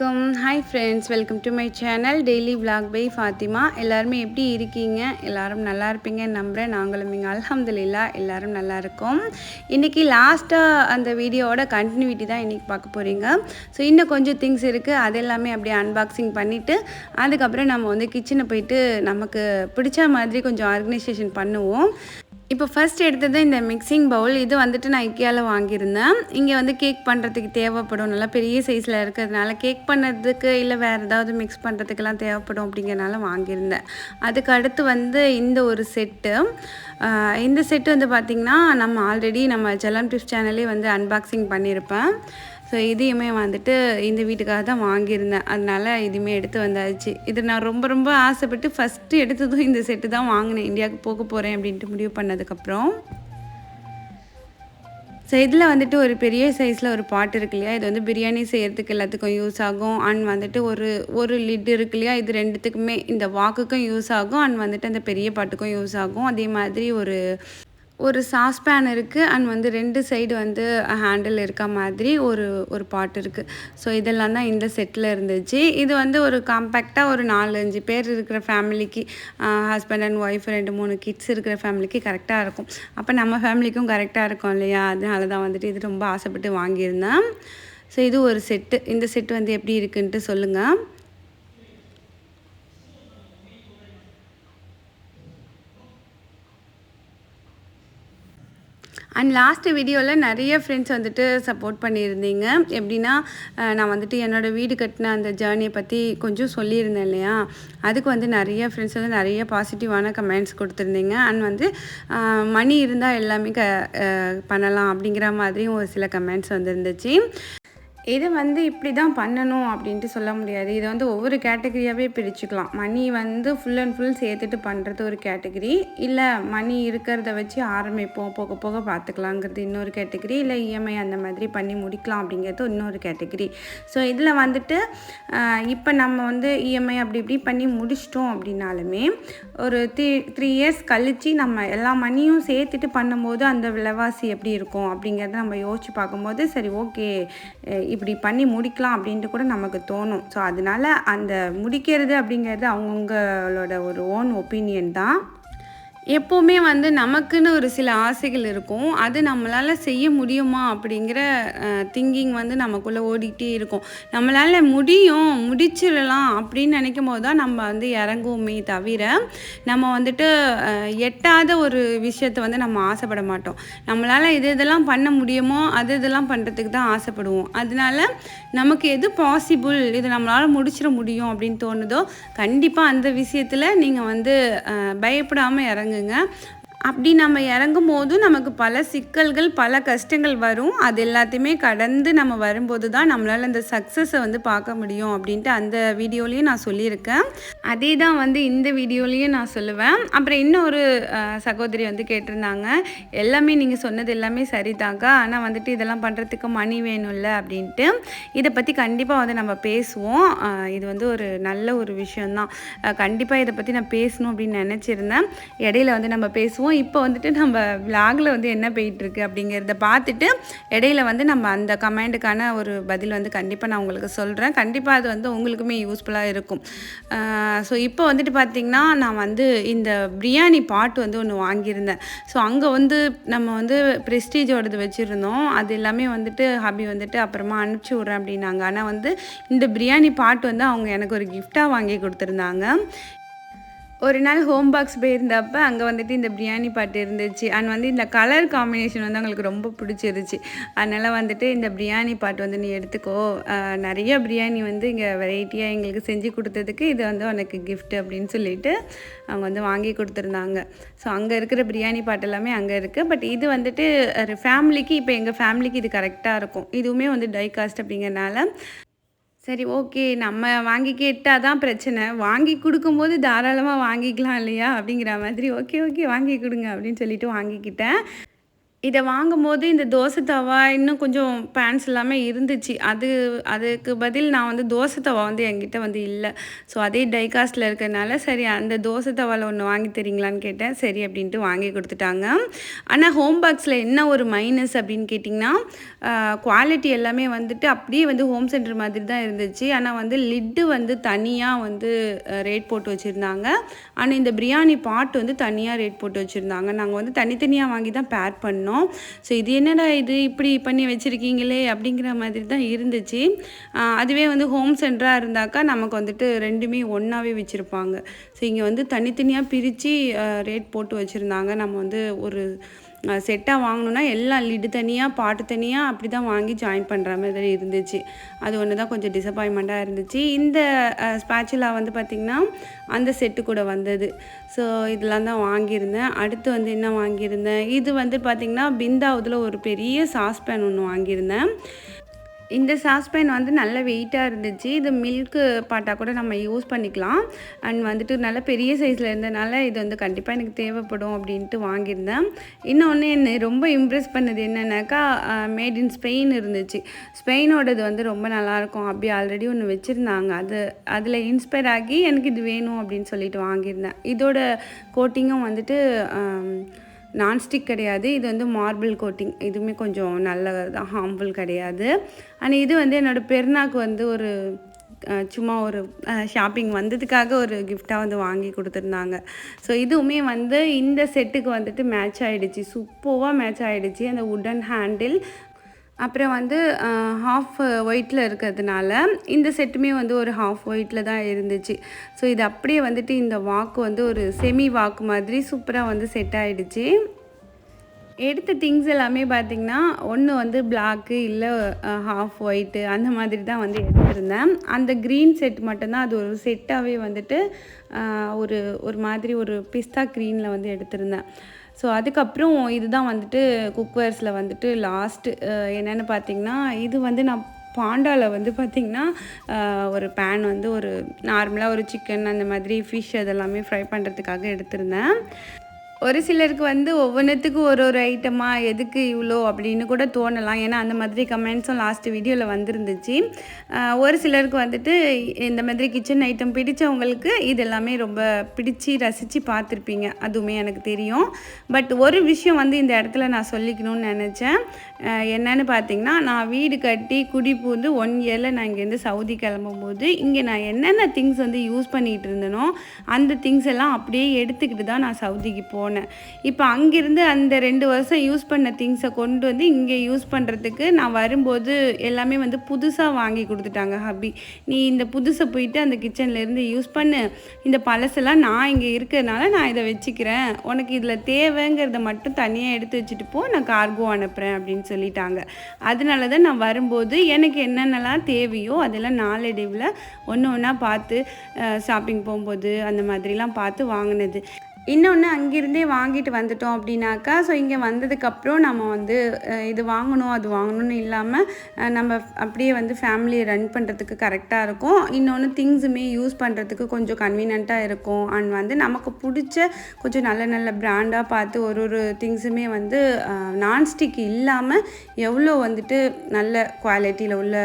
வணக்கம். Hi friends welcome to my channel daily vlog by Fathima எல்லாருமே எப்படி இருக்கீங்க? எல்லாரும் நல்லா இருப்பீங்க நம்புகிறேன் நாங்களும் இங்கே அல்ஹம்துலில்லா எல்லாரும் நல்லா இருக்கோம். இன்றைக்கி லாஸ்ட்டாக அந்த வீடியோவோட கண்டினியூட்டி தான் இன்றைக்கி பார்க்க போகிறீங்க ஸோ இன்னும் கொஞ்சம் திங்ஸ் இருக்குது அது எல்லாமே அப்படியே அன்பாக்சிங் பண்ணிவிட்டு அதுக்கப்புறம் நம்ம வந்து கிச்சனை போயிட்டு நமக்கு பிடிச்ச மாதிரி கொஞ்சம் ஆர்கனைசேஷன் பண்ணுவோம். இப்போ ஃபர்ஸ்ட் எடுத்தது இந்த மிக்சிங் பவுல் இது வந்துட்டு நான் இக்கியாவில் வாங்கியிருந்தேன். இங்கே வந்து கேக் பண்ணுறதுக்கு தேவைப்படும். நல்லா பெரிய சைஸில் இருக்கிறதுனால கேக் பண்ணுறதுக்கு இல்லை வேறு ஏதாவது மிக்ஸ் பண்ணுறதுக்கெல்லாம் தேவைப்படும் அப்படிங்கிறனால வாங்கியிருந்தேன். அதுக்கு அடுத்து வந்து இந்த ஒரு செட்டு இந்த செட்டு வந்து பார்த்திங்கன்னா நம்ம ஆல்ரெடி நம்ம ஜலம் டிப்ஸ் சேனலே வந்து அன்பாக்சிங் பண்ணியிருப்பேன். ஸோ இதையுமே வந்துட்டு இந்த வீட்டுக்காக தான் வாங்கியிருந்தேன். அதனால இதுவுமே எடுத்து வந்தாச்சு. இது நான் ரொம்ப ரொம்ப ஆசைப்பட்டு ஃபஸ்ட்டு எடுத்ததும் இந்த செட்டு தான் வாங்கினேன். இந்தியாவுக்கு போக போகிறேன் அப்படின்ட்டு முடிவு பண்ணதுக்கப்புறம். ஸோ இதில் வந்துட்டு ஒரு பெரிய சைஸில் ஒரு பாட் இருக்கு இல்லையா? இது வந்து பிரியாணி செய்கிறதுக்கு எல்லாத்துக்கும் யூஸ் ஆகும். அண்ட் வந்துட்டு ஒரு ஒரு லிட் இருக்கு இல்லையா? இது ரெண்டுத்துக்குமே இந்த வாக்குக்கும் யூஸ் ஆகும். அண்ட் வந்துட்டு அந்த பெரிய பாட்டுக்கும் யூஸ் ஆகும். அதே மாதிரி ஒரு ஒரு சாஸ்பேன் இருக்குது அண்ட் வந்து ரெண்டு சைடு வந்து ஹேண்டில் இருக்க மாதிரி ஒரு ஒரு பாட் இருக்குது ஸோ இதெல்லாம் தான் இந்த செட்டில் இருந்துச்சு. இது வந்து ஒரு காம்பேக்டாக ஒரு நாலஞ்சு பேர் இருக்கிற ஃபேமிலிக்கு ஹஸ்பண்ட் அண்ட் ஒய்ஃப் ரெண்டு மூணு கிட்ஸ் இருக்கிற ஃபேமிலிக்கு கரெக்டாக இருக்கும். அப்போ நம்ம ஃபேமிலிக்கும் கரெக்டாக இருக்கும் இல்லையா? அதனால தான் வந்துட்டு இது ரொம்ப ஆசைப்பட்டு வாங்கியிருந்தேன். ஸோ இது ஒரு செட்டு இந்த செட்டு வந்து எப்படி இருக்குன்ட்டு சொல்லுங்கள் அண்ட் லாஸ்ட் வீடியோவில் நிறைய ஃப்ரெண்ட்ஸ் வந்துட்டு சப்போர்ட் பண்ணியிருந்தீங்க. எப்படின்னா நான் வந்துட்டு என்னோடய வீடு கட்டின அந்த ஜேர்னியை பற்றி கொஞ்சம் சொல்லியிருந்தேன் இல்லையா? அதுக்கு வந்து நிறைய ஃப்ரெண்ட்ஸ் வந்து நிறைய பாசிட்டிவான கமெண்ட்ஸ் கொடுத்துருந்தீங்க. அண்ட் வந்து மணி இருந்தால் எல்லாமே க பண்ணலாம் அப்படிங்கிற மாதிரியும் ஒரு சில கமெண்ட்ஸ் வந்துருந்துச்சு. இது வந்து இப்படி தான் பண்ணணும் அப்படின்ட்டு சொல்ல முடியாது. இதை வந்து ஒவ்வொரு கேட்டகரியாகவே பிரிச்சுக்கலாம். மணி வந்து ஃபுல் அண்ட் ஃபுல் சேர்த்துட்டு பண்ணுறது ஒரு கேட்டகரி இல்லை மணி இருக்கிறத வச்சு ஆரம்பிப்போம். போக போக பார்த்துக்கலாங்கிறது இன்னொரு கேட்டகரி இல்லை இஎம்ஐ அந்த மாதிரி பண்ணி முடிக்கலாம் அப்படிங்கிறது இன்னொரு கேட்டகரி ஸோ இதில் வந்துட்டு இப்போ நம்ம வந்து இஎம்ஐ அப்படி இப்படி பண்ணி முடிச்சிட்டோம் அப்படின்னாலுமே ஒரு த்ரீ த்ரீ இயர்ஸ் கழித்து நம்ம எல்லா மணியும் சேர்த்துட்டு பண்ணும்போது அந்த விலைவாசி எப்படி இருக்கும் அப்படிங்கிறத நம்ம யோசிச்சு பார்க்கும்போது சரி ஓகே இப்படி பண்ணி முடிக்கலாம் அப்படின்ட்டு கூட நமக்கு தோணும். ஸோ அதனால அந்த முடிக்கிறது அப்படிங்கிறது அவங்கவுங்களோட ஒரு ஓன் ஒப்பீனியன் தான். எப்போவுமே வந்து நமக்குன்னு ஒரு சில ஆசைகள் இருக்கும். அது நம்மளால் செய்ய முடியுமா அப்படிங்கிற திங்கிங் வந்து நமக்குள்ளே ஓடிக்கிட்டே இருக்கும். நம்மளால் முடியும் முடிச்சிடலாம் அப்படின்னு நினைக்கும் போது தான் நம்ம வந்து இறங்குவோமே தவிர நம்ம வந்துட்டு எட்டாத ஒரு விஷயத்தை வந்து நம்ம ஆசைப்பட மாட்டோம். நம்மளால் இது இதெல்லாம் பண்ண முடியுமோ அது இதெல்லாம் பண்ணுறதுக்கு தான் ஆசைப்படுவோம். அதனால நமக்கு எது பாசிபிள் இது நம்மளால் முடிச்சிட முடியும் அப்படின்னு தோணுதோ கண்டிப்பாக அந்த விஷயத்தில் நீங்கள் வந்து பயப்படாமல் இறங்குங்க. பண்ணுங்கள் அப்படி நம்ம இறங்கும் போது நமக்கு பல சிக்கல்கள் பல கஷ்டங்கள் வரும். அது எல்லாத்தையுமே கடந்து நம்ம வரும்போது தான் நம்மளால் அந்த சக்ஸஸை வந்து பார்க்க முடியும் அப்படின்ட்டு அந்த வீடியோலையும் நான் சொல்லியிருக்கேன். அதே தான் வந்து இந்த வீடியோலையும் நான் சொல்லுவேன். அப்புறம் இன்னொரு சகோதரி வந்து கேட்டிருந்தாங்க எல்லாமே நீங்கள் சொன்னது எல்லாமே சரிதாக்கா. ஆனால் வந்துட்டு இதெல்லாம் பண்ணுறதுக்கு மணி வேணும்ல அப்படின்ட்டு. இதை பற்றி கண்டிப்பாக வந்து நம்ம பேசுவோம். இது வந்து ஒரு நல்ல ஒரு விஷயந்தான் கண்டிப்பாக இதை பற்றி நான் பேசணும் அப்படின்னு நினச்சிருந்தேன். இடையில வந்து நம்ம பேசுவோம். இப்போ வந்துட்டு நம்ம விலாகில் வந்து என்ன போயிட்டுருக்கு அப்படிங்கிறத பார்த்துட்டு இடையில வந்து நம்ம அந்த கமெண்டுக்கான ஒரு பதில் வந்து கண்டிப்பாக நான் உங்களுக்கு சொல்கிறேன் கண்டிப்பாக அது வந்து உங்களுக்குமே யூஸ்ஃபுல்லாக இருக்கும். ஸோ இப்போ வந்துட்டு பார்த்திங்கன்னா நான் வந்து இந்த பிரியாணி பாட்டு வந்து ஒன்று வாங்கியிருந்தேன். ஸோ அங்கே வந்து நம்ம வந்து ப்ரெஸ்டீஜோடது வச்சுருந்தோம். அது எல்லாமே வந்துட்டு ஹாபி வந்துட்டு அப்புறமா அனுப்பிச்சி விட்றேன் அப்படின்னாங்க. ஆனால் வந்து இந்த பிரியாணி பாட்டு வந்து அவங்க எனக்கு ஒரு கிஃப்டாக வாங்கி கொடுத்துருந்தாங்க. ஒரு நாள் ஹோம் பாக்ஸ் போயிருந்தப்ப அங்கே வந்துட்டு இந்த பிரியாணி பாட்டு இருந்துச்சு. அண்ட் வந்து இந்த கலர் காம்பினேஷன் வந்து அவங்களுக்கு ரொம்ப பிடிச்சிருச்சு. அதனால் வந்துட்டு இந்த பிரியாணி பாட்டு வந்து நீ எடுத்துக்கோ. நிறைய பிரியாணி வந்து இங்கே வெரைட்டியாக எங்களுக்கு செஞ்சு கொடுத்ததுக்கு இது வந்து உனக்கு கிஃப்ட் அப்படின்னு சொல்லிட்டு அவங்க வந்து வாங்கி கொடுத்துருந்தாங்க. ஸோ அங்கே இருக்கிற பிரியாணி பாட்டு எல்லாமே அங்கே இருக்குது பட் இது வந்துட்டு ஒரு ஃபேமிலிக்கு இப்போ எங்கள் ஃபேமிலிக்கு இது கரெக்டாக இருக்கும். இதுவுமே வந்து டை காஸ்ட் அப்படிங்கிறனால சரி ஓகே. நம்ம வாங்கி கேட்டால் தான் பிரச்சனை. வாங்கி கொடுக்கும்போது தாராளமாக வாங்கிக்கலாம் இல்லையா? அப்படிங்கிற மாதிரி ஓகே ஓகே வாங்கி கொடுங்க அப்படின்னு சொல்லிட்டு வாங்கிக்கிட்டேன். இதை வாங்கும்போது இந்த தோசை தவா இன்னும் கொஞ்சம் பேன்ஸ் எல்லாமே இருந்துச்சு. அது அதுக்கு பதில் நான் வந்து தோசை தவா வந்து என்கிட்ட வந்து இல்லை. ஸோ அதே டைகாஸ்டில் இருக்கிறதுனால சரி அந்த தோசை தவாவில் ஒன்று வாங்கி தரீங்களான்னு கேட்டேன். சரி அப்படின்ட்டு வாங்கி கொடுத்துட்டாங்க. ஆனால் ஹோம் பாக்ஸில் என்ன ஒரு மைனஸ் அப்படின்னு கேட்டிங்கன்னா குவாலிட்டி எல்லாமே வந்துட்டு அப்படியே வந்து ஹோம் சென்டர் மாதிரி தான் இருந்துச்சு. ஆனால் வந்து லிட்டு வந்து தனியாக வந்து ரேட் போட்டு வச்சுருந்தாங்க. ஆனால் இந்த பிரியாணி பாட் வந்து தனியாக ரேட் போட்டு வச்சுருந்தாங்க. நாங்கள் வந்து தனித்தனியாக வாங்கி தான் பேர் பண்ணோம். பண்ணோம் ஸோ இது என்னடா இது? இப்படி பண்ணி வச்சுருக்கீங்களே அப்படிங்கிற மாதிரி தான் இருந்துச்சு. அதுவே வந்து ஹோம் சென்டராக இருந்தாக்கா நமக்கு வந்துட்டு ரெண்டுமே ஒன்றாவே வச்சுருப்பாங்க. ஸோ இங்கே வந்து தனித்தனியாக பிரித்து ரேட் போட்டு வச்சுருந்தாங்க. நம்ம வந்து ஒரு செட்டாக வாங்கணுன்னா எல்லாம் லிடு தனியாக பாட்டு தனியாக அப்படி தான் வாங்கி ஜாயின் பண்ணுற மாதிரி இருந்துச்சு. அது ஒன்று தான் கொஞ்சம் டிசப்பாயின்மெண்ட்டாக இருந்துச்சு. இந்த ஸ்பேச்சுலா வந்து பார்த்திங்கன்னா அந்த செட்டு கூட வந்தது. ஸோ இதெல்லாம் தான் வாங்கியிருந்தேன். அடுத்து வந்து என்ன வாங்கியிருந்தேன்? இது வந்து பார்த்திங்கன்னா பிந்தாவதில் ஒரு பெரிய சாஸ்பேன் ஒன்று வாங்கியிருந்தேன். இந்த சாஸ்பேன் வந்து நல்ல வெயிட்டாக இருந்துச்சு. இது மில்க்கு பாட்டாக கூட நம்ம யூஸ் பண்ணிக்கலாம். அண்ட் வந்துட்டு நல்ல பெரிய சைஸில் இருந்தனால இது வந்து கண்டிப்பாக எனக்கு தேவைப்படும் அப்படின்ட்டு வாங்கியிருந்தேன். இன்னொன்று என்னை ரொம்ப இம்ப்ரெஸ் பண்ணது என்னென்னாக்கா மேட் இன் ஸ்பெயின் இருந்துச்சு. ஸ்பெயினோடது வந்து ரொம்ப நல்லாயிருக்கும். அப்படி ஆல்ரெடி ஒன்று வச்சுருந்தாங்க. அது அதில் இன்ஸ்பயர் ஆகி எனக்கு இது வேணும் அப்படின்னு சொல்லிட்டு வாங்கியிருந்தேன். இதோட கோட்டிங்கும் வந்துட்டு நான்ஸ்டிக் கிடையாது. இது வந்து மார்பிள் கோட்டிங் இதுவுமே கொஞ்சம் நல்லது தான் ஹார்ம்ஃபுல் கிடையாது. ஆனால் இது வந்து என்னோடய பெருநாக்கு வந்து ஒரு சும்மா ஒரு ஷாப்பிங் வந்ததுக்காக ஒரு கிஃப்டாக வந்து வாங்கி கொடுத்துருந்தாங்க. ஸோ இதுவுமே வந்து இந்த செட்டுக்கு வந்துட்டு மேட்ச் ஆகிடுச்சு சூப்பராக மேட்ச் ஆகிடுச்சு அந்த உடன் ஹேண்டில் அப்புறம் வந்து ஹாஃப் ஒயிட்டில் இருக்கிறதுனால இந்த செட்டுமே வந்து ஒரு ஹாஃப் ஒயிட்டில் தான் இருந்துச்சு. ஸோ இது அப்படியே வந்துட்டு இந்த வாக்கு வந்து ஒரு செமி வாக்கு மாதிரி சூப்பராக வந்து செட் ஆகிடுச்சு எடுத்த திங்ஸ் எல்லாமே பார்த்திங்கன்னா ஒன்று வந்து பிளாக்கு இல்லை ஹாஃப் ஒயிட்டு அந்த மாதிரி தான் வந்து எடுத்திருந்தேன். அந்த க்ரீன் செட் மட்டும்தான் அது ஒரு செட்டாகவே வந்துட்டு ஒரு ஒரு மாதிரி ஒரு பிஸ்தா க்ரீனில் வந்து எடுத்திருந்தேன். ஸோ அதுக்கப்புறம் இதுதான் வந்துட்டு குக்வேர்ஸில் வந்துட்டு லாஸ்ட்டு என்னென்னு பார்த்தீங்கன்னா இது வந்து நான் பாண்டாவில் வந்து பார்த்திங்கன்னா ஒரு பேன் வந்து ஒரு நார்மலாக ஒரு சிக்கன் அந்த மாதிரி ஃபிஷ் அதெல்லாமே ஃப்ரை பண்ணுறதுக்காக எடுத்திருந்தேன். ஒரு சிலருக்கு வந்து ஒவ்வொன்றுத்துக்கும் ஒரு ஒரு ஐட்டமாக எதுக்கு இவ்வளோ அப்படின்னு கூட தோணலாம். ஏன்னா அந்த மாதிரி கமெண்ட்ஸும் லாஸ்ட் வீடியோவில் வந்துருந்துச்சு. ஒரு சிலருக்கு வந்துட்டு இந்த மாதிரி கிச்சன் ஐட்டம் பிடிச்சவங்களுக்கு இது எல்லாமே ரொம்ப பிடிச்சி ரசித்து பார்த்துருப்பீங்க. அதுவுமே எனக்கு தெரியும். பட் ஒரு விஷயம் வந்து இந்த இடத்துல நான் சொல்லிக்கணும்னு நினச்சேன். என்னன்னு பார்த்தீங்கன்னா நான் வீடு கட்டி குடி பூந்து ஒன் இயரில் நான் இங்கேருந்து சவுதி கிளம்பும் போது இங்கே நான் என்னென்ன திங்ஸ் வந்து யூஸ் பண்ணிகிட்டு இருந்தேனோ அந்த திங்ஸ் எல்லாம் அப்படியே எடுத்துக்கிட்டு தான் நான் சவுதிக்கு போனேன். இப்போ அங்கேருந்து அந்த ரெண்டு வருஷம் யூஸ் பண்ண திங்ஸை கொண்டு வந்து இங்கே யூஸ் பண்ணுறதுக்கு நான் வரும்போது எல்லாமே வந்து புதுசாக வாங்கி கொடுத்துட்டாங்க ஹபி. நீ இந்த புதுசை போயிட்டு அந்த கிச்சன்லேருந்து யூஸ் பண்ணு. இந்த பழசெல்லாம் நான் இங்கே இருக்கிறதுனால நான் இதை வச்சுக்கிறேன். உனக்கு இதில் தேவைங்கிறத மட்டும் தனியாக எடுத்து வச்சுட்டு போ நான் கார்கோ அனுப்புகிறேன் அப்படின்னு சொல்லிட்டாங்க. அதனால தான் நான் வரும்போது எனக்கு என்னென்னலாம் தேவையோ அதெல்லாம் நாளடைவில் ஒன்று ஒன்றா பார்த்து ஷாப்பிங் போகும்போது அந்த மாதிரிலாம் பார்த்து வாங்கினது. இன்னொன்று அங்கேருந்தே வாங்கிட்டு வந்துட்டோம் அப்படின்னாக்கா ஸோ இங்கே வந்ததுக்கப்புறம் நம்ம வந்து இது வாங்கணும் அது வாங்கணும்னு இல்லாமல் நம்ம அப்படியே வந்து ஃபேமிலியை ரன் பண்ணுறதுக்கு கரெக்டாக இருக்கும். இன்னொன்று திங்ஸுமே யூஸ் பண்ணுறதுக்கு கொஞ்சம் கன்வீனியண்ட்டாக இருக்கும். அண்ட் வந்து நமக்கு பிடிச்ச கொஞ்சம் நல்ல நல்ல பிராண்டாக பார்த்து ஒரு ஒரு திங்ஸுமே வந்து நான்ஸ்டிக் இல்லாமல் எவ்வளோ வந்துட்டு நல்ல குவாலிட்டியில் உள்ள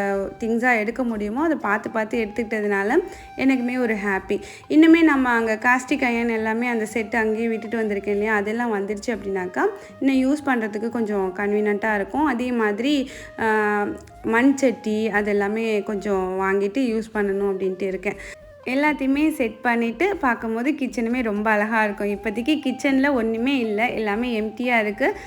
திங்ஸாக எடுக்க முடியுமோ அதை பார்த்து பார்த்து எடுத்துக்கிட்டதுனால எனக்குமே ஒரு ஹாப்பி இன்னுமே நம்ம அங்கே காஸ்டிக் அயன் எல்லாமே அந்த செட் செட்டு அங்கேயே விட்டுட்டு வந்திருக்கேன் இல்லையா? அதெல்லாம் வந்துருச்சு அப்படின்னாக்கா இன்னும் யூஸ் பண்ணுறதுக்கு கொஞ்சம் கன்வீனியண்ட்டாக இருக்கும். அதே மாதிரி மண் சட்டி அதெல்லாமே கொஞ்சம் வாங்கிட்டு யூஸ் பண்ணணும் அப்படின்ட்டு இருக்கேன். எல்லாத்தையுமே செட் பண்ணிவிட்டு பார்க்கும்போது கிச்சனுமே ரொம்ப அழகாக இருக்கும். இப்போதைக்கு கிச்சனில் ஒன்றுமே இல்லை. எல்லாமே எம்டியாக இருக்குது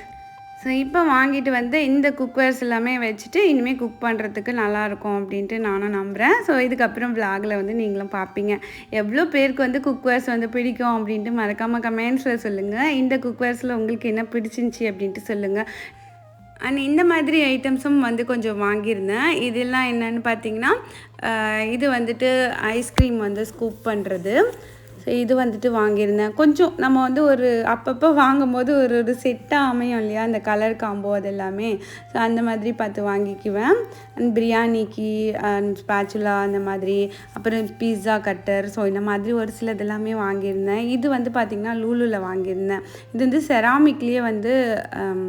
ஸோ இப்போ வாங்கிட்டு வந்து இந்த குக்கர்ஸ் எல்லாமே வச்சுட்டு இனிமேல் குக் பண்ணுறதுக்கு நல்லாயிருக்கும் அப்படின்ட்டு நானும் நம்புகிறேன் ஸோ இதுக்கப்புறம் விலாகில் வந்து நீங்களும் பார்ப்பீங்க எவ்வளோ பேருக்கு வந்து குக்வேர்ஸ் வந்து பிடிக்கும் அப்படின்ட்டு மறக்காமல் கமெண்ட்ஸில் சொல்லுங்கள் இந்த குக்வேர்ஸில் உங்களுக்கு என்ன பிடிச்சிருந்துச்சி அப்படின்ட்டு சொல்லுங்கள் அண்ட் இந்த மாதிரி ஐட்டம்ஸும் வந்து கொஞ்சம் வாங்கியிருந்தேன். இதெல்லாம் என்னென்னு பார்த்தீங்கன்னா இது வந்துட்டு ஐஸ்கிரீம் வந்து ஸ்கூப் பண்ணுறது ஸோ இது வந்துட்டு வாங்கியிருந்தேன். கொஞ்சம் நம்ம வந்து ஒரு அப்பப்போ வாங்கும்போது ஒரு ஒரு செட்டாக அமையும் இல்லையா? அந்த கலர் காம்போ அது எல்லாமே ஸோ அந்த மாதிரி பார்த்து வாங்கிக்குவேன். அண்ட் பிரியாணிக்கு அண்ட் ஸ்பேச்சுலா அந்த மாதிரி. அப்புறம் பீஸா கட்டர் ஸோ இந்த மாதிரி ஒரு சிலது எல்லாமே வாங்கியிருந்தேன். இது வந்து பார்த்திங்கன்னா லூலுவில் வாங்கியிருந்தேன். இது வந்து செராமிக்லேயே வந்து um,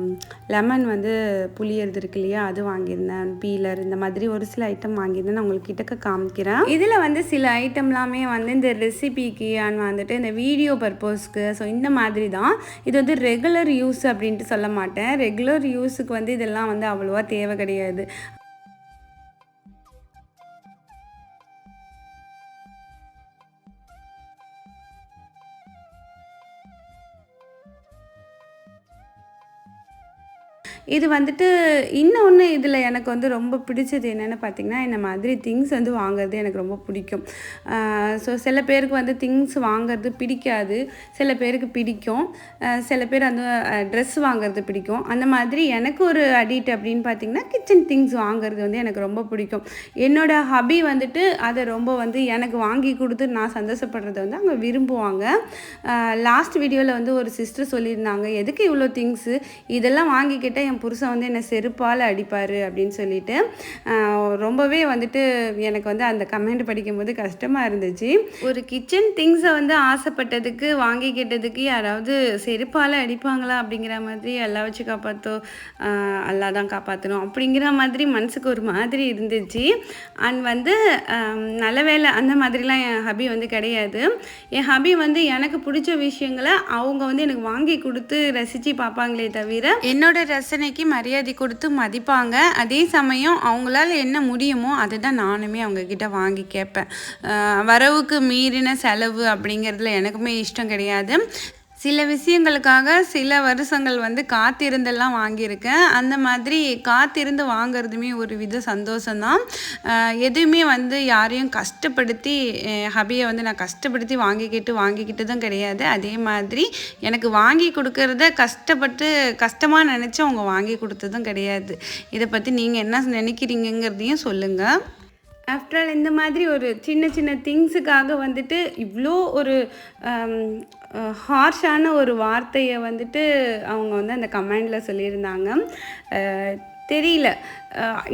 லெமன் வந்து புளியறது இருக்கு இல்லையா? அது வாங்கியிருந்தேன். பீலர் இந்த மாதிரி ஒரு சில ஐட்டம் வாங்கியிருந்தேன். நான் உங்களுக்கு கிட்டக்க காமிக்கிறேன். இதில் வந்து சில ஐட்டம்லாமே வந்து இந்த ரெசிபிக்கு அண்ட் வந்துட்டு இந்த வீடியோ பர்பஸ்க்கு ஸோ இந்த மாதிரி தான் இது வந்து ரெகுலர் யூஸ் அப்படின்ட்டு சொல்ல மாட்டேன். ரெகுலர் யூஸுக்கு வந்து இதெல்லாம் வந்து அவ்வளோவா தேவை கிடையாது. இது வந்துட்டு இன்னொன்று இதில் எனக்கு வந்து ரொம்ப பிடிச்சது என்னென்னு பார்த்தீங்கன்னா இந்த மாதிரி திங்ஸ் வந்து வாங்குறது எனக்கு ரொம்ப பிடிக்கும். ஸோ சில பேருக்கு வந்து திங்ஸ் வாங்குறது பிடிக்காது. சில பேருக்கு பிடிக்கும். சில பேர் அந்த ட்ரெஸ் வாங்குறது பிடிக்கும். அந்த மாதிரி எனக்கு ஒரு அடிக்ட் அப்படின்னு பார்த்தீங்கன்னா கிச்சன் திங்ஸ் வாங்குறது வந்து எனக்கு ரொம்ப பிடிக்கும். என்னோடய ஹபி வந்துட்டு அதை ரொம்ப வந்து எனக்கு வாங்கி கொடுத்து நான் சந்தோஷப்படுறதை வந்து அவங்க விரும்புவாங்க. லாஸ்ட் வீடியோவில் வந்து ஒரு சிஸ்டர் சொல்லியிருந்தாங்க எதுக்கு இவ்வளோ திங்ஸு இதெல்லாம் வாங்கிக்கிட்டால் என் புருஷன் வந்து என்னை செருப்பால் அடிப்பார் அப்படின்னு சொல்லிட்டு ரொம்பவே வந்துட்டு எனக்கு வந்து அந்த கமெண்ட் படிக்கும்போது கஷ்டமாக இருந்துச்சு. ஒரு கிச்சன் திங்ஸை வந்து ஆசைப்பட்டதுக்கு வாங்கி கேட்டதுக்கு யாராவது செருப்பால் அடிப்பாங்களா அப்படிங்கிற மாதிரி எல்லாம் வச்சு காப்பாற்றோ அல்லா தான் காப்பாற்றணும் அப்படிங்கிற மாதிரி மனசுக்கு ஒரு மாதிரி இருந்துச்சு. அண்ட் வந்து நல்ல வேளை அந்த மாதிரிலாம் என் ஹபி வந்து கிடையாது. என் ஹபி வந்து எனக்கு பிடிச்ச விஷயங்களை அவங்க வந்து எனக்கு வாங்கி கொடுத்து ரசித்து பார்ப்பாங்களே தவிர என்னோட அன்னைக்கு மரியாதை கொடுத்து மதிப்பாங்க. அதே சமயம் அவங்களால என்ன முடியுமோ அதை தான் நானுமே அவங்கக்கிட்ட வாங்கி கேட்பேன். வரவுக்கு மீறின செலவு அப்படிங்கிறதுல எனக்குமே இஷ்டம் கிடையாது. சில விஷயங்களுக்காக சில வருஷங்கள் வந்து காத்திருந்தெல்லாம் வாங்கியிருக்கேன். அந்த மாதிரி காத்திருந்து வாங்குறதுமே ஒரு வித சந்தோஷம்தான். எதுவுமே வந்து யாரையும் கஷ்டப்படுத்தி ஹபியை வந்து நான் கஷ்டப்படுத்தி வாங்கிக்கிட்டு வாங்கிக்கிட்டு தான் கிடையாது. அதே மாதிரி எனக்கு வாங்கி கொடுக்கறத கஷ்டப்பட்டு கஷ்டமாக நினச்சி அவங்க வாங்கி கொடுத்ததும் கிடையாது. இதை பற்றி நீங்கள் என்ன நினைக்கிறீங்கங்கிறதையும் சொல்லுங்கள் ஆஃப்டர் ஆல் இந்த மாதிரி ஒரு சின்ன சின்ன திங்ஸுக்காக வந்துட்டு இவ்வளோ ஒரு ஹார்ஷான ஒரு வார்த்தையை வந்துட்டு அவங்க வந்து அந்த கமெண்டில் சொல்லியிருந்தாங்க. தெரியல.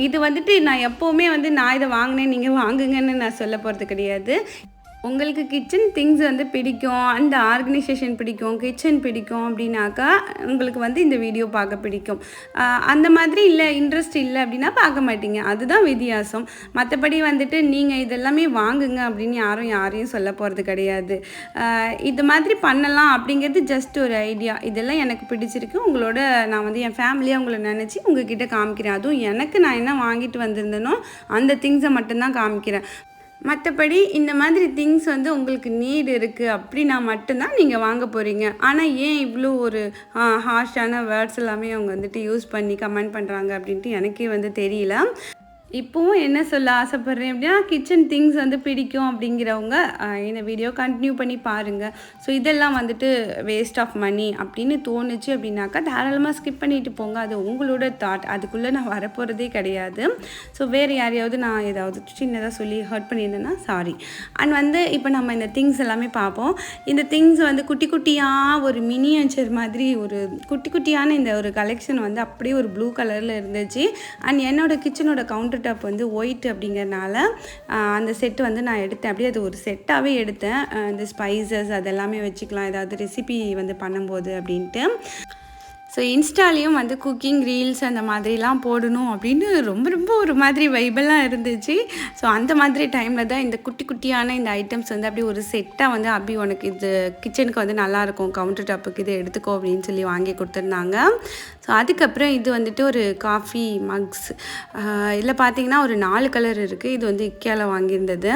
இது வந்துட்டு நான் எப்போவுமே வந்து நான் இதை வாங்கினேன் நீங்கள் வாங்குங்கன்னு நான் சொல்ல போகிறது கிடையாது. உங்களுக்கு கிச்சன் திங்ஸ் வந்து பிடிக்கும் அந்த ஆர்கனைசேஷன் பிடிக்கும் கிச்சன் பிடிக்கும் அப்படின்னாக்கா உங்களுக்கு வந்து இந்த வீடியோ பார்க்க பிடிக்கும். அந்த மாதிரி இல்லை இன்ட்ரெஸ்ட் இல்லை அப்படின்னா பார்க்க மாட்டீங்க. அதுதான் வித்தியாசம். மற்றபடி வந்துட்டு நீங்கள் இதெல்லாமே வாங்குங்க அப்படின்னு யாரும் யாரையும் சொல்ல போகிறது கிடையாது. இது மாதிரி பண்ணலாம் அப்படிங்கிறது ஜஸ்ட் ஒரு ஐடியா இதெல்லாம் எனக்கு பிடிச்சிருக்கு. உங்களோட நான் வந்து என் ஃபேமிலியாக உங்களை நினச்சி உங்ககிட்ட காமிக்கிறேன். அதுவும் எனக்கு நான் என்ன வாங்கிட்டு வந்திருந்தேனோ அந்த திங்ஸை மட்டும்தான் காமிக்கிறேன். மற்றபடி இந்த மாதிரி திங்ஸ் வந்து உங்களுக்கு நீட் இருக்குது அப்படின்னா மட்டும்தான் நீங்கள் வாங்க போகிறீங்க ஆனால் ஏன் இவ்வளோ ஒரு ஹார்ஷான வேர்ட்ஸ் எல்லாமே அவங்க வந்துட்டு யூஸ் பண்ணி கமெண்ட் பண்ணுறாங்க அப்படின்ட்டு எனக்கே வந்து தெரியல. இப்போவும் என்ன சொல்ல ஆசைப்பட்றேன் அப்படின்னா கிச்சன் திங்ஸ் வந்து பிடிக்கும் அப்படிங்கிறவங்க ஆஹ், இந்த வீடியோ கண்டினியூ பண்ணி பாருங்கள் ஸோ இதெல்லாம் வந்துட்டு வேஸ்ட் ஆஃப் மணி அப்படின்னு தோணுச்சு அப்படின்னாக்கா தாராளமாக ஸ்கிப் பண்ணிட்டு போங்க. அது உங்களோட தாட் அதுக்குள்ளே நான் வரப்போகிறதே கிடையாது. ஸோ வேறு யாரையாவது நான் ஏதாவது சின்னதாக சொல்லி ஹர்ட் பண்ணியிருந்தேன்னா சாரி அண்ட் வந்து இப்போ நம்ம இந்த திங்ஸ் எல்லாமே பார்ப்போம். இந்த திங்ஸ் வந்து குட்டி குட்டியாக ஒரு மினியேச்சர் மாதிரி ஒரு குட்டி குட்டியான இந்த ஒரு கலெக்ஷன் வந்து அப்படியே ஒரு ப்ளூ கலரில் இருந்துச்சு. அண்ட் என்னோடய கிச்சனோட கவுண்டர் டாப் வந்து ஒயிட் அப்படிங்கிறனால அந்த செட்டு வந்து நான் எடுத்தேன். அப்படியே அது ஒரு செட்டாகவே எடுத்தேன். இந்த ஸ்பைசஸ் அதெல்லாமே வச்சுக்கலாம். ஏதாவது ரெசிபி வந்து பண்ணும்போது அப்படின்ட்டு. ஸோ இன்ஸ்டாலேயும் வந்து குக்கிங் ரீல்ஸ் அந்த மாதிரிலாம் போடணும் அப்படின்னு ரொம்ப ரொம்ப ஒரு மாதிரி வைபெல்லாம் இருந்துச்சு. ஸோ அந்த மாதிரி டைமில் தான் இந்த குட்டி குட்டியான இந்த ஐட்டம்ஸ் வந்து அப்படியே ஒரு செட்டாக வந்து அப்படி உனக்கு இது கிச்சனுக்கு வந்து நல்லாயிருக்கும் கவுண்டர் டாப்புக்கு இது எடுத்துக்கோ அப்படின்னு சொல்லி வாங்கி கொடுத்துருந்தாங்க. ஸோ அதுக்கப்புறம் இது வந்துட்டு ஒரு காஃபி மக்ஸ் இதில் பார்த்தீங்கன்னா ஒரு நாலு கலர் இருக்குது இது வந்து இக்கியாவில் வாங்கியிருந்தது.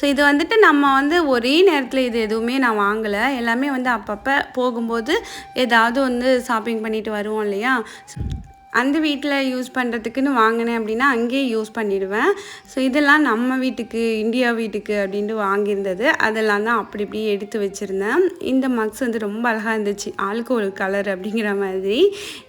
ஸோ இது வந்துட்டு நம்ம வந்து ஒரே நேரத்தில் இது எதுவுமே நான் வாங்கலை. எல்லாமே வந்து அப்பப்போ போகும்போது ஏதாவது வந்து ஷாப்பிங் பண்ணிட்டு வருவோம் இல்லையா? அந்த வீட்டில் யூஸ் பண்ணுறதுக்குன்னு வாங்கினேன் அப்படின்னா அங்கேயே யூஸ் பண்ணிடுவேன். ஸோ இதெல்லாம் நம்ம வீட்டுக்கு இந்தியா வீட்டுக்கு அப்படின்ட்டு வாங்கியிருந்தது. அதெல்லாம் தான் அப்படி இப்படி எடுத்து வச்சுருந்தேன். இந்த மக்ஸ் வந்து ரொம்ப அழகாக இருந்துச்சு. ஆளுக்கு ஒரு கலர் அப்படிங்கிற மாதிரி.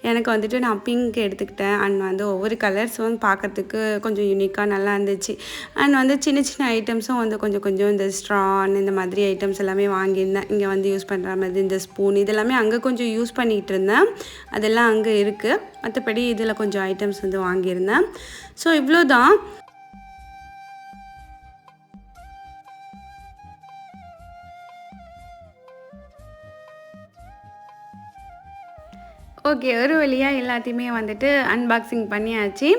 எனக்கு வந்துட்டு நான் பிங்க் எடுத்துக்கிட்டேன். அண்ட் வந்து ஒவ்வொரு கலர்ஸும் பார்க்குறதுக்கு கொஞ்சம் யூனிக்காக நல்லா இருந்துச்சு. அண்ட் வந்து சின்ன சின்ன ஐட்டம்ஸும் வந்து கொஞ்சம் கொஞ்சம் இந்த ஸ்ட்ரான் இந்த மாதிரி ஐட்டம்ஸ் எல்லாமே வாங்கியிருந்தேன். இங்கே வந்து யூஸ் பண்ணுற மாதிரி இந்த ஸ்பூன் இதெல்லாமே அங்கே கொஞ்சம் யூஸ் பண்ணிகிட்டு இருந்தேன். அதெல்லாம் அங்கே இருக்குது மற்றபடி இதில் கொஞ்சம் ஐட்டம்ஸ் வந்து வாங்கியிருந்தேன். ஸோ இவ்வளோ தான் ஓகே ஒரு வழியாக எல்லாத்தையுமே வந்துட்டு அன்பாக்சிங் பண்ணியாச்சு.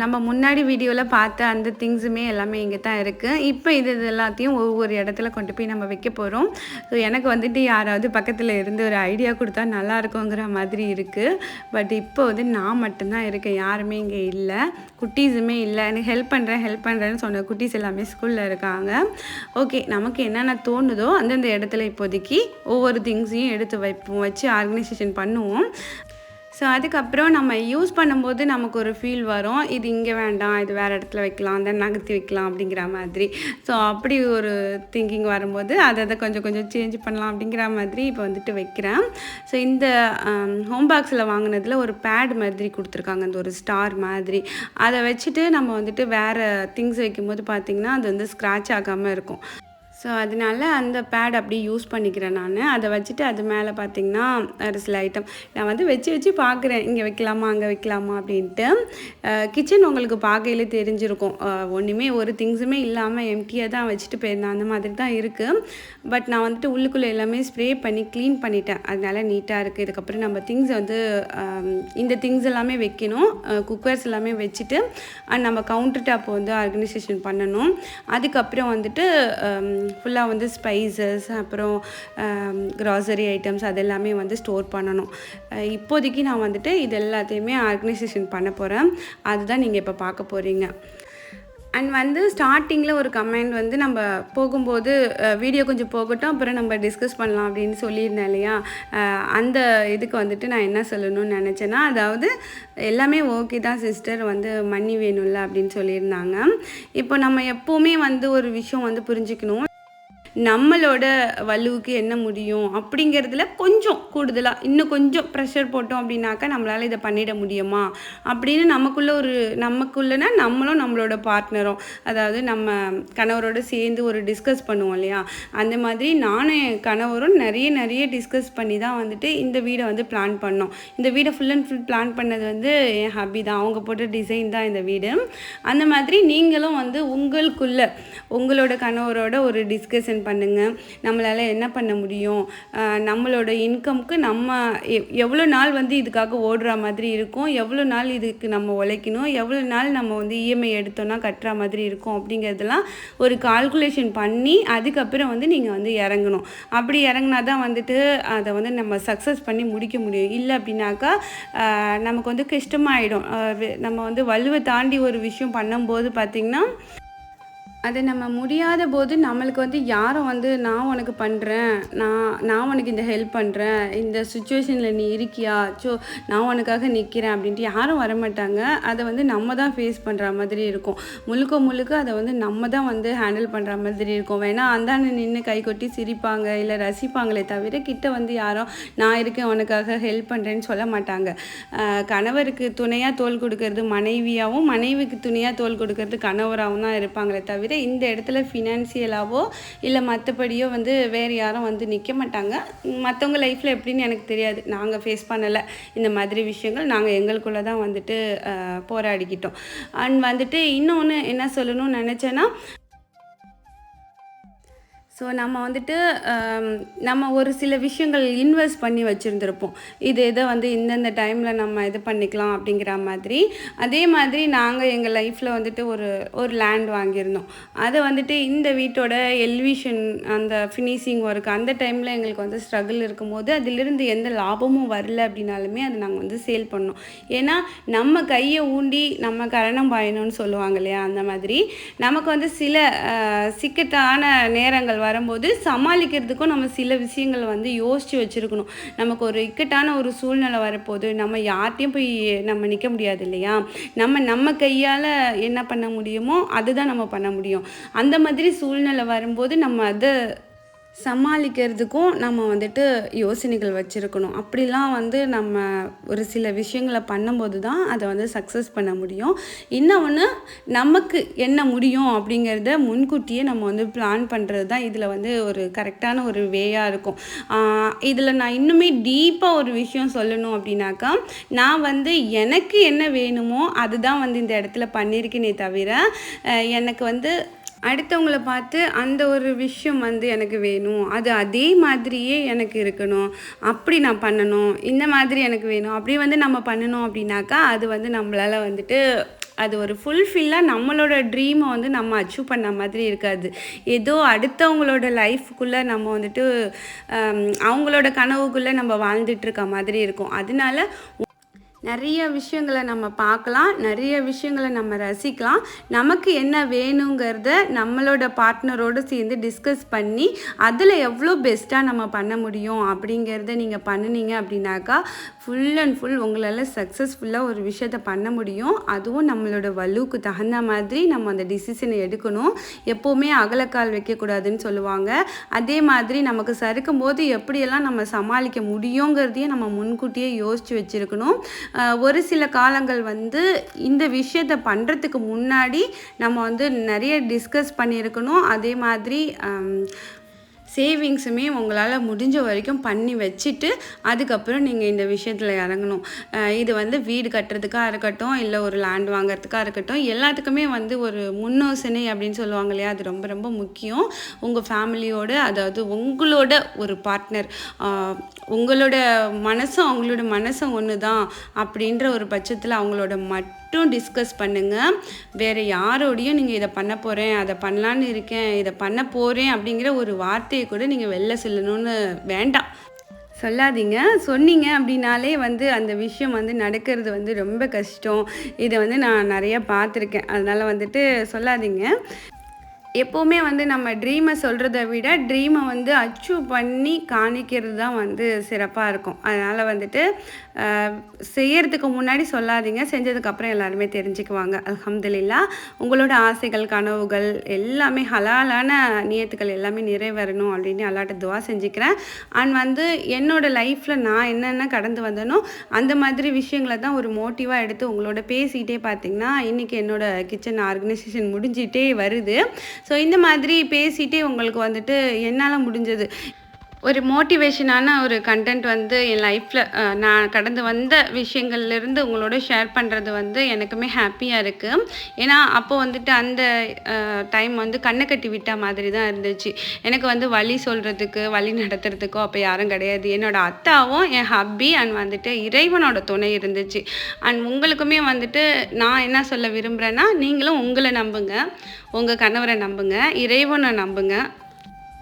நம்ம முன்னாடி வீடியோவில் பார்த்த அந்த திங்ஸுமே எல்லாமே இங்கே தான் இருக்குது இப்போ இது இது எல்லாத்தையும் ஒவ்வொரு இடத்துல கொண்டு போய் நம்ம வைக்க போகிறோம் ஸோ எனக்கு வந்துட்டு யாராவது பக்கத்தில் இருந்து ஒரு ஐடியா கொடுத்தா நல்லா இருக்குங்கிற மாதிரி இருக்குது பட் இப்போ வந்து நான் மட்டும்தான் இருக்கேன். யாருமே இங்கே இல்லை. குட்டீஸுமே இல்லை. எனக்கு ஹெல்ப் பண்ணுறேன் ஹெல்ப் பண்ணுறேன்னு சொன்ன குட்டீஸ் எல்லாமே ஸ்கூலில் இருக்காங்க. ஓகே நமக்கு என்னென்ன தோணுதோ அந்தந்த இடத்துல இப்போதைக்கு ஒவ்வொரு திங்ஸையும் எடுத்து வைப்போம் வச்சு ஆர்கனைசேஷன் பண்ணுவோம். ஸோ அதுக்கப்புறம் நம்ம யூஸ் பண்ணும்போது நமக்கு ஒரு ஃபீல் வரும். இது இங்கே வேண்டாம் இது வேறு இடத்துல வைக்கலாம் தென் நகர்த்தி வைக்கலாம் அப்படிங்கிற மாதிரி. ஸோ அப்படி ஒரு திங்கிங் வரும்போது அதை அதை கொஞ்சம் கொஞ்சம் சேஞ்ச் பண்ணலாம் அப்படிங்கிற மாதிரி இப்போ வந்துட்டு வைக்கிறேன். ஸோ இந்த ஹோம் பாக்ஸில் வாங்கினதில் ஒரு பேட் மாதிரி கொடுத்துருக்காங்க. அந்த ஒரு ஸ்டார் மாதிரி. அதை வச்சுட்டு நம்ம வந்துட்டு வேறு திங்ஸ் வைக்கும்போது பார்த்திங்கன்னா அது வந்து ஸ்க்ராட்ச் ஆகாமல் இருக்கும். ஸோ அதனால அந்த பேட் அப்படி யூஸ் பண்ணிக்கிறேன் நான். அதை வச்சுட்டு அது மேலே பார்த்தீங்கன்னா ஒரு சில ஐட்டம் நான் வந்து வச்சு வச்சு பார்க்குறேன் இங்கே வைக்கலாமா அங்கே வைக்கலாமா அப்படின்ட்டு. கிச்சன் உங்களுக்கு பார்க்கையில் தெரிஞ்சிருக்கும். ஒன்றுமே ஒரு திங்ஸுமே இல்லாமல் எம்டியாக தான் வச்சுட்டு போயிருந்தேன். அந்த மாதிரி தான் இருக்குது பட் நான் வந்துட்டு உள்ளுக்குள்ளே எல்லாமே ஸ்ப்ரே பண்ணி க்ளீன் பண்ணிட்டேன். அதனால நீட்டாக இருக்குது இதுக்கப்புறம் நம்ம திங்ஸ் வந்து இந்த திங்ஸ் எல்லாமே வைக்கணும். குக்கர்ஸ் எல்லாமே வச்சுட்டு அண்ட் நம்ம கவுண்டர் டாப் வந்து ஆர்கனைசேஷன் பண்ணணும். அதுக்கப்புறம் வந்துட்டு ஃபுல்லாக வந்து ஸ்பைசஸ் அப்புறம் க்ராசரி ஐட்டம்ஸ் அது எல்லாமே வந்து ஸ்டோர் பண்ணணும். இப்போதைக்கு நான் வந்துட்டு இது எல்லாத்தையுமே ஆர்கனைசேஷன் பண்ண போகிறேன் அதுதான் நீங்கள் இப்போ பார்க்க போகிறீங்க அண்ட் வந்து ஸ்டார்டிங்கில் ஒரு கமெண்ட் வந்து நம்ம போகும்போது வீடியோ கொஞ்சம் போகட்டும் அப்புறம் நம்ம டிஸ்கஸ் பண்ணலாம் அப்படின்னு சொல்லியிருந்தேன் இல்லையா? அந்த இதுக்கு வந்துட்டு நான் என்ன சொல்லணும்னு நினச்சேன்னா அதாவது எல்லாமே ஓகே தான் சிஸ்டர் வந்து மணி வேணும்ல அப்படின்னு சொல்லியிருந்தாங்க. இப்போ நம்ம எப்போவுமே வந்து ஒரு விஷயம் வந்து புரிஞ்சுக்கணும். நம்மளோட வலுவுக்கு என்ன முடியும் அப்படிங்கிறதுல கொஞ்சம் கூடுதலாக இன்னும் கொஞ்சம் ப்ரெஷர் போட்டோம் அப்படின்னாக்கா நம்மளால் இதை பண்ணிட முடியுமா? அப்படின்னு நமக்குள்ளே ஒரு நமக்குள்ளனா நம்மளும் நம்மளோட பார்ட்னரும் அதாவது நம்ம கணவரோட சேர்ந்து ஒரு டிஸ்கஸ் பண்ணுவோம் இல்லையா? அந்த மாதிரி நானும் என் கணவரும் நிறைய நிறைய டிஸ்கஸ் பண்ணி தான் வந்துட்டு இந்த வீடை வந்து பிளான் பண்ணோம். இந்த வீடை ஃபுல் அண்ட் ஃபுல் பிளான் பண்ணது வந்து என் ஹபி தான். அவங்க போட்ட டிசைன் தான் இந்த வீடு. அந்த மாதிரி நீங்களும் வந்து உங்களுக்குள்ள உங்களோட கணவரோட ஒரு டிஸ்கஷன் பண்ணுங்கள் நம்மளால் என்ன பண்ண முடியும்? நம்மளோட இன்கம்க்கு நம்ம எவ்வளோ நாள் வந்து இதுக்காக ஓடுற மாதிரி இருக்கும்? எவ்வளோ நாள் இதுக்கு நம்ம உழைக்கணும்? எவ்வளோ நாள் நம்ம வந்து இஎம்ஐ எடுத்தோன்னா கட்டுற மாதிரி இருக்கும்? அப்படிங்கிறதெல்லாம் ஒரு கால்குலேஷன் பண்ணி அதுக்கப்புறம் வந்து நீங்கள் வந்து இறங்கணும். அப்படி இறங்குனா தான் வந்துட்டு அதை வந்து நம்ம சக்ஸஸ் பண்ணி முடிக்க முடியும். இல்லை அப்படின்னாக்கா நமக்கு வந்து கஷ்டமாயிடும். நம்ம வந்து வலுவை தாண்டி ஒரு விஷயம் பண்ணும்போது பார்த்திங்கன்னா அதை நம்ம முடியாத போது நம்மளுக்கு வந்து யாரும் வந்து நான் உனக்கு பண்ணுறேன் நான் நான் உனக்கு இந்த ஹெல்ப் பண்ணுறேன் இந்த சுச்சுவேஷனில் நீ இருக்கியா? ஸோ நான் உனக்காக நிற்கிறேன் அப்படின்ட்டு யாரும் வரமாட்டாங்க. அதை வந்து நம்ம தான் ஃபேஸ் பண்ணுற மாதிரி இருக்கும். முழுக்க முழுக்க அதை வந்து நம்ம தான் வந்து ஹேண்டில் பண்ணுற மாதிரி இருக்கும். வேணால் அந்தாண்ட நின்று கை கொட்டி சிரிப்பாங்க இல்லை ரசிப்பாங்களே தவிர கிட்ட வந்து யாரும் நான் இருக்கேன் உனக்காக ஹெல்ப் பண்ணுறேன்னு சொல்ல மாட்டாங்க. கணவருக்கு துணையாக தோல் கொடுக்கறது மனைவியாகவும் மனைவிக்கு துணையாக தோல் கொடுக்கறது கணவராகவும் தான் இருப்பாங்களே தவிர இந்த இடத்துல ஃபினான்சியலாவோ இல்லை மற்றபடியோ வந்து வேறு யாரும் வந்து நிற்க மாட்டாங்க. மற்றவங்க லைஃப்பில் எப்படின்னு எனக்கு தெரியாது. நாங்கள் ஃபேஸ் பண்ணலை. இந்த மாதிரி விஷயங்கள் நாங்கள் எங்களுக்குள்ளே தான் வந்துட்டு போராடிக்கிட்டோம். அண்ட் வந்துட்டு இன்னொன்று என்ன சொல்லணும்னு நினச்சேன்னா ஸோ நம்ம வந்துட்டு um, நம்ம ஒரு சில விஷயங்கள் இன்வெஸ்ட் பண்ணி வச்சுருந்துருப்போம். இது இதை வந்து இந்தந்த டைமில் நம்ம இது பண்ணிக்கலாம் அப்படிங்கிற மாதிரி. அதே மாதிரி நாங்கள் எங்கள் லைஃப்பில் வந்துட்டு ஒரு ஒரு லேண்ட் வாங்கியிருந்தோம். அதை வந்துட்டு இந்த வீட்டோட எல்விஷன் அந்த ஃபினிஷிங் ஒர்க் அந்த டைமில் எங்களுக்கு வந்து ஸ்ட்ரகிள் இருக்கும்போது அதிலிருந்து எந்த லாபமும் வரல அப்படின்னாலுமே அதை நாங்கள் வந்து சேல் பண்ணோம். ஏன்னா நம்ம கையை ஊண்டி நம்ம கரணம் பாயணும்னு சொல்லுவாங்க இல்லையா அந்த மாதிரி. நமக்கு வந்து சில சிக்கட்டான நேரங்கள் வரும்போது சமாளிக்கிறதுக்கும் நம்ம சில விஷயங்களை வந்து யோசித்து வச்சுருக்கணும். நமக்கு ஒரு இக்கட்டான ஒரு சூழ்நிலை வரப்போது நம்ம யார்கிட்டையும் போய் நம்ம நிற்க முடியாது இல்லையா? நம்ம நம்ம கையால் என்ன பண்ண முடியுமோ அதுதான் நம்ம பண்ண முடியும். அந்த மாதிரி சூழ்நிலை வரும்போது நம்ம அதை சமாளிக்கிறதுக்கும் நம்ம வந்துட்டு யோசனைகள் வச்சுருக்கணும். அப்படிலாம் வந்து நம்ம ஒரு சில விஷயங்களை பண்ணும்போது தான் அதை வந்து சக்ஸஸ் பண்ண முடியும். இன்னொன்று நமக்கு என்ன முடியும் அப்படிங்கிறத முன்கூட்டியே நம்ம வந்து பிளான் பண்ணுறது தான் இதில் வந்து ஒரு கரெக்டான ஒரு வேயாக இருக்கும். இதில் நான் இன்னுமே டீப்பாக ஒரு விஷயம் சொல்லணும் அப்படின்னாக்கா நான் வந்து எனக்கு என்ன வேணுமோ அதுதான் வந்து இந்த இடத்துல பண்ணியிருக்கேனே தவிர எனக்கு வந்து அடுத்தவங்கள பார்த்து அந்த ஒரு விஷயம் வந்து எனக்கு வேணும். அது அதே மாதிரியே எனக்கு இருக்கணும். அப்படி நான் பண்ணணும். இந்த மாதிரி எனக்கு வேணும். அப்படி வந்து நம்ம பண்ணணும் அப்படின்னாக்கா அது வந்து நம்மளால் வந்துட்டு அது ஒரு ஃபுல்ஃபில்லாக நம்மளோட ட்ரீமை வந்து நம்ம அச்சீவ் பண்ண மாதிரி இருக்காது. ஏதோ அடுத்தவங்களோட லைஃப்குள்ளே நம்ம வந்துட்டு அவங்களோட கனவுக்குள்ளே நம்ம வாழ்ந்துட்டுருக்க மாதிரி இருக்கும். அதனால நிறைய விஷயங்களை நம்ம பார்க்கலாம் நிறைய விஷயங்களை நம்ம ரசிக்கலாம். நமக்கு என்ன வேணுங்கிறத நம்மளோட பார்ட்னரோடு சேர்ந்து டிஸ்கஸ் பண்ணி அதில் எவ்வளோ பெஸ்ட்டாக நம்ம பண்ண முடியும் அப்படிங்கிறத நீங்கள் பண்ணுனீங்க அப்படின்னாக்கா ஃபுல் அண்ட் ஃபுல் உங்களால் சக்ஸஸ்ஃபுல்லாக ஒரு விஷயத்த பண்ண முடியும். அதுவும் நம்மளோட வலுவுக்கு தகுந்த மாதிரி நம்ம அந்த டிசிஷனை எடுக்கணும். எப்போவுமே அகலக்கால் வைக்கக்கூடாதுன்னு சொல்லுவாங்க. அதே மாதிரி நமக்கு சறுக்கும் போது எப்படியெல்லாம் நம்ம சமாளிக்க முடியுங்கிறதையும் நம்ம முன்கூட்டியே யோசித்து வச்சுருக்கணும். ஒரு சில காலங்கள் வந்து இந்த விஷயத்தை பண்ணுறதுக்கு முன்னாடி நம்ம வந்து நிறைய டிஸ்கஸ் பண்ணியிருக்கணும். அதே மாதிரி சேவிங்ஸுமே உங்களால் முடிஞ்ச வரைக்கும் பண்ணி வச்சுட்டு அதுக்கப்புறம் நீங்கள் இந்த விஷயத்தில் இறங்கணும். இது வந்து வீடு கட்டுறதுக்காக இருக்கட்டும் இல்லை ஒரு லேண்ட் வாங்குறதுக்காக இருக்கட்டும் எல்லாத்துக்குமே வந்து ஒரு முன்னோசனை அப்படின்னு சொல்லுவாங்க இல்லையா? அது ரொம்ப ரொம்ப முக்கியம். உங்கள் ஃபேமிலியோட அதாவது உங்களோட ஒரு பார்ட்னர் உங்களோட மனசும் அவங்களோட மனசும் ஒன்று தான் அப்படின்ற ஒரு பட்சத்தில் அவங்களோட மட்டும் டிஸ்கஸ் பண்ணுங்கள் வேறு யாரோடையும் நீங்கள் இதை பண்ண போகிறேன் அதை பண்ணலான்னு இருக்கேன் இதை பண்ண போகிறேன் அப்படிங்கிற ஒரு வார்த்தையை கூட நீங்கள் வெளில சொல்லணும்னு வேண்டாம். சொல்லாதீங்க. சொன்னீங்க அப்படின்னாலே வந்து அந்த விஷயம் வந்து நடக்கிறது வந்து ரொம்ப கஷ்டம். இதை வந்து நான் நிறையா பார்த்துருக்கேன். அதனால் வந்துட்டு சொல்லாதீங்க. எப்போவுமே வந்து நம்ம ட்ரீமை சொல்கிறத விட ட்ரீமை வந்து அச்சீவ் பண்ணி காணிக்கிறது தான் வந்து சிறப்பாக இருக்கும். அதனால் வந்துட்டு செய்கிறதுக்கு முன்னாடி சொல்லாதீங்க. செஞ்சதுக்கப்புறம் எல்லாருமே தெரிஞ்சுக்குவாங்க. அலமதுல்லா உங்களோட ஆசைகள் கனவுகள் எல்லாமே ஹலாலான நியத்துக்கள் எல்லாமே நிறைவேறணும் அப்படின்னு அல்லாட்ட துவா செஞ்சுக்கிறேன். அண்ட் வந்து என்னோட லைஃப்பில் நான் என்னென்ன கடந்து வந்தேனோ அந்த மாதிரி விஷயங்களை தான் ஒரு மோட்டிவாக எடுத்து உங்களோட பேசிக்கிட்டே பார்த்தீங்கன்னா இன்றைக்கி என்னோட கிச்சன் ஆர்கனைசேஷன் முடிஞ்சிட்டே வருது. ஸோ இந்த மாதிரி பேசிகிட்டே உங்களுக்கு வந்துட்டு என்னால் முடிஞ்சது. ஒரு மோட்டிவேஷனான ஒரு கண்டென்ட் வந்து என் லைஃப்பில் நான் கடந்து வந்த விஷயங்கள்லேருந்து உங்களோட ஷேர் பண்ணுறது வந்து எனக்குமே ஹாப்பியாக இருக்குது ஏன்னா அப்போ வந்துட்டு அந்த டைம் வந்து கண்ணை கட்டி விட்ட மாதிரி தான் இருந்துச்சு. எனக்கு வந்து வழி சொல்கிறதுக்கு வழி நடத்துறதுக்கோ அப்போ யாரும் கிடையாது. என்னோடய அத்தாவும் என் ஹப்பி அண்ட் வந்துட்டு இறைவனோட துணை இருந்துச்சு. அண்ட் உங்களுக்குமே வந்துட்டு நான் என்ன சொல்ல விரும்புகிறேன்னா நீங்களும் உங்களை நம்புங்க. உங்கள் கணவரை நம்புங்க. இறைவனை நம்புங்க.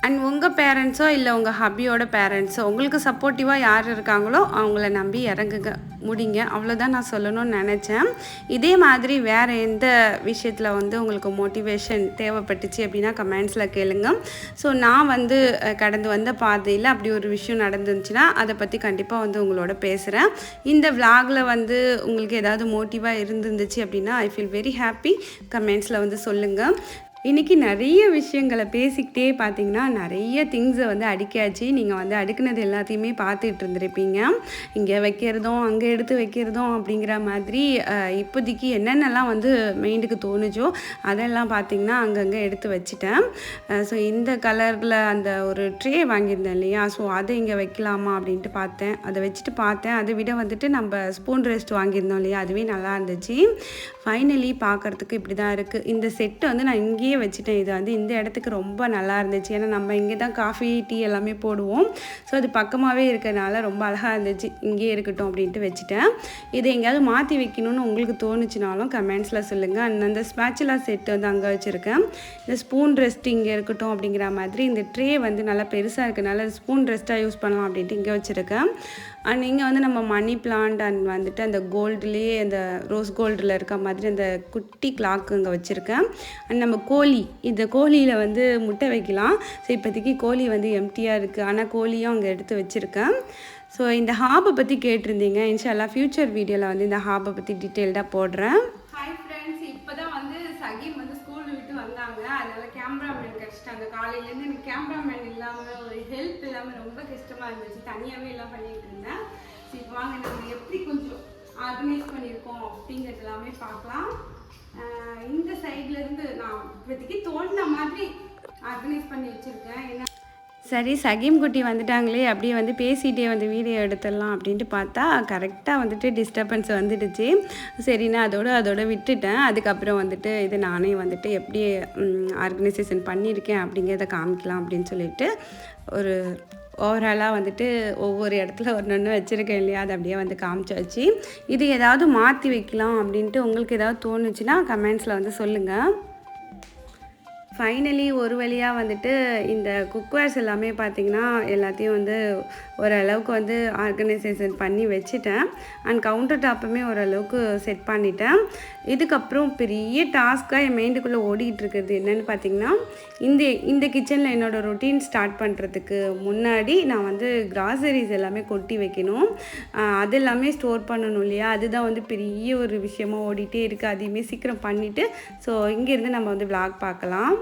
அண்ட் உங்கள் பேரண்ட்ஸோ இல்லை உங்கள் ஹபியோட பேரண்ட்ஸோ உங்களுக்கு சப்போர்ட்டிவாக யார் இருக்காங்களோ அவங்கள நம்பி இறங்குங்க. முடிங்க. அவ்வளோதான் நான் சொல்லணும்னு நினச்சேன். இதே மாதிரி வேறு எந்த விஷயத்தில் வந்து உங்களுக்கு மோட்டிவேஷன் தேவைப்பட்டுச்சு அப்படின்னா கமெண்ட்ஸில் கேளுங்க. ஸோ நான் வந்து கடந்து வந்த பாதையில் அப்படி ஒரு விஷயம் நடந்துச்சுன்னா அதை பற்றி கண்டிப்பாக வந்து உங்களோட பேசுகிறேன் இந்த விளாகில் வந்து உங்களுக்கு ஏதாவது மோட்டிவாக இருந்துருந்துச்சு அப்படின்னா ஐ ஃபீல் வெரி ஹாப்பி கமெண்ட்ஸில் வந்து சொல்லுங்கள் இன்றைக்கி நிறைய விஷயங்களை பேசிக்கிட்டே பார்த்தீங்கன்னா நிறைய திங்ஸை வந்து அடுக்கியாச்சு. நீங்கள் வந்து அடுக்குனது எல்லாத்தையுமே பார்த்துட்டு இருந்திருப்பீங்க. இங்கே வைக்கிறதும் அங்கே எடுத்து வைக்கிறதும் அப்படிங்கிற மாதிரி இப்போதைக்கு என்னென்னலாம் வந்து மைண்டுக்கு தோணுச்சோ அதெல்லாம் பார்த்தீங்கன்னா அங்கங்கே எடுத்து வச்சுட்டேன். ஸோ இந்த கலரில் அந்த ஒரு ட்ரே வாங்கியிருந்தேன் இல்லையா? ஸோ அதை இங்கே வைக்கலாமா அப்படின்ட்டு பார்த்தேன். அதை வச்சுட்டு பார்த்தேன். அதை விட வந்துட்டு நம்ம ஸ்பூன் ரெஸ்ட் வாங்கியிருந்தோம் இல்லையா? அதுவே நல்லா இருந்துச்சு. ஃபைனலி பார்க்குறதுக்கு இப்படி தான் இருக்குது இந்த செட்டு வந்து நான் இங்கேயே வச்சுட்டேன். இது வந்து இந்த இடத்துக்கு ரொம்ப நல்லா இருந்துச்சு. ஏன்னா நம்ம இங்கே தான் காஃபி டீ எல்லாமே போடுவோம். ஸோ அது பக்கமாகவே இருக்கிறனால ரொம்ப அழகாக இருந்துச்சு. இங்கேயே இருக்கட்டும் அப்படின்ட்டு வச்சுட்டேன். இதை எங்கேயாவது மாற்றி வைக்கணும்னு உங்களுக்கு தோணுச்சுனாலும் கமெண்ட்ஸில் சொல்லுங்கள் அண்ட் அந்த ஸ்பேச்சுலா செட்டு வந்து அங்கே வச்சுருக்கேன். இந்த ஸ்பூன் ரெஸ்ட் இங்கே இருக்கட்டும் அப்படிங்கிற மாதிரி இந்த ட்ரே வந்து நல்லா பெருசாக இருக்கனால ஸ்பூன் ரெஸ்ட்டாக யூஸ் பண்ணலாம் அப்படின்ட்டு இங்கே வச்சுருக்கேன். அண்ட் இங்கே வந்து நம்ம மணி பிளான்ட் அண்ட் வந்துட்டு அந்த கோல்டுலேயே அந்த ரோஸ் கோல்டில் இருக்க மாதிரி அந்த குட்டி கிளாக்கு இங்கே வச்சுருக்கேன். அண்ட் நம்ம கோழி இந்த கோழியில் வந்து முட்டை வைக்கலாம். ஸோ இப்போதைக்கு கோழி வந்து எம்டியாக இருக்குது ஆனால் கோழியும் அங்கே எடுத்து வச்சுருக்கேன். ஸோ இந்த ஹாபை பற்றி கேட்டிருந்தீங்க. இன்ஷால்லா ஃப்யூச்சர் வீடியோவில் வந்து இந்த ஹாபை பற்றி டீட்டெயில்டாக போடுறேன். ஹாய் ஃப்ரெண்ட்ஸ் இப்போ தான் வந்து சகிம் வந்து ஸ்கூல் விட்டு வந்தாங்க. அதனால் கேமராமேன் கிடச்சிட்டாங்க காலையிலேருந்து எனக்கு கேமராமேன் இல்லாமல் ஒரு ஹெல்ப் இல்லாமல் ரொம்ப கஷ்டமாக இருந்துச்சு. தனியாகவே எல்லாம் பண்ணிட்டு இருந்தேன் சரி வாங்க நம்ம எப்படி கொஞ்சம் ஆர்கனைஸ் பண்ணியிருக்கோம் அப்படிங்கிறது எல்லாமே பார்க்கலாம். இந்த சைட்லேருந்து நான் இப்போதைக்கு தோண்டின மாதிரி ஆர்கனைஸ் பண்ணி வச்சுருக்கேன். ஏன்னா சரி சகீம் குட்டி வந்துட்டாங்களே அப்படியே வந்து பேசிகிட்டே வந்து வீடியோ எடுத்துடலாம் அப்படின்ட்டு பார்த்தா கரெக்டாக வந்துட்டு டிஸ்டர்பன்ஸ் வந்துடுச்சு. சரி நான் அதோட அதோட விட்டுட்டேன். அதுக்கப்புறம் வந்துட்டு இது நானே வந்துட்டு எப்படி ஆர்கனைசேஷன் பண்ணியிருக்கேன் அப்படிங்கிறத காமிக்கலாம் அப்படின்னு சொல்லிட்டு ஒரு ஓவராலாக வந்துட்டு ஒவ்வொரு இடத்துல ஒன்று ஒன்று வச்சுருக்கேன் இல்லையா? அதை அப்படியே வந்து காமிச்சாச்சு இது ஏதாவது மாற்றி வைக்கலாம் அப்படின்ட்டு உங்களுக்கு ஏதாவது தோணுச்சுன்னா கமெண்ட்ஸில் வந்து சொல்லுங்கள் ஃபைனலி ஒரு வழியாக வந்துட்டு இந்த குக்வேர்ஸ் எல்லாமே பார்த்திங்கன்னா எல்லாத்தையும் வந்து ஓரளவுக்கு வந்து ஆர்கனைசேஷன் பண்ணி வச்சுட்டேன். அண்ட் கவுண்டர் டாப்புமே ஓரளவுக்கு செட் பண்ணிட்டேன். இதுக்கப்புறம் பெரிய டாஸ்க்காக என் மைண்டுக்குள்ளே ஓடிக்கிட்டு இருக்கிறது என்னென்னு பார்த்தீங்கன்னா இந்த இந்த கிச்சனில் என்னோடய ரொட்டீன் ஸ்டார்ட் பண்ணுறதுக்கு முன்னாடி நான் வந்து கிராசரிஸ் எல்லாமே கொட்டி வைக்கணும். அது எல்லாமே ஸ்டோர் பண்ணணும் இல்லையா? அதுதான் வந்து பெரிய ஒரு விஷயமாக ஓடிட்டே இருக்குது அதையுமே சீக்கிரம் பண்ணிவிட்டு ஸோ இங்கேருந்து நம்ம வந்து விளாக் பார்க்கலாம்.